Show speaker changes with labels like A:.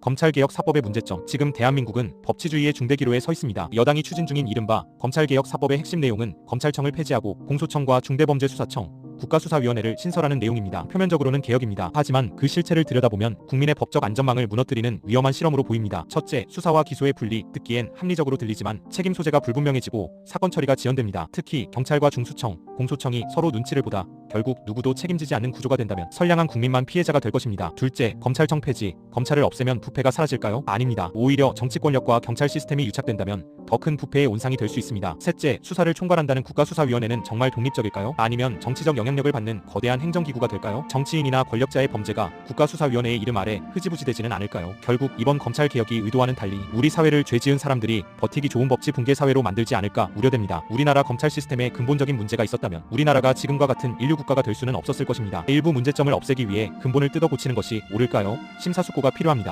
A: 검찰개혁 사법의 문제점. 지금 대한민국은 법치주의의 중대기로에 서 있습니다. 여당이 추진 중인 이른바 검찰개혁 사법의 핵심 내용은 검찰청을 폐지하고 공소청과 중대범죄수사청, 국가수사위원회를 신설하는 내용입니다. 표면적으로는 개혁입니다. 하지만 그 실체를 들여다보면 국민의 법적 안전망을 무너뜨리는 위험한 실험으로 보입니다. 첫째, 수사와 기소의 분리, 듣기엔 합리적으로 들리지만 책임 소재가 불분명해지고 사건 처리가 지연됩니다. 특히 경찰과 중수청, 공소청이 서로 눈치를 보다 결국 누구도 책임지지 않는 구조가 된다면 선량한 국민만 피해자가 될 것입니다. 둘째, 검찰청 폐지. 검찰을 없애면 부패가 사라질까요? 아닙니다. 오히려 정치 권력과 경찰 시스템이 유착된다면 더 큰 부패의 온상이 될 수 있습니다. 셋째, 수사를 총괄한다는 국가수사위원회는 정말 독립적일까요? 아니면 정치적 영향력을 받는 거대한 행정기구가 될까요? 정치인이나 권력자의 범죄가 국가수사위원회의 이름 아래 흐지부지되지는 않을까요? 결국 이번 검찰 개혁이 의도와는 달리 우리 사회를 죄 지은 사람들이 버티기 좋은 법치 붕괴 사회로 만들지 않을까 우려됩니다. 우리나라 검찰 시스템에 근본적인 문제가 있었다면 우리나라가 지금과 같은 인류 국가가 될 수는 없었을 것입니다. 일부 문제점을 없애기 위해 근본을 뜯어 고치는 것이 옳을까요? 심사숙고가 필요합니다.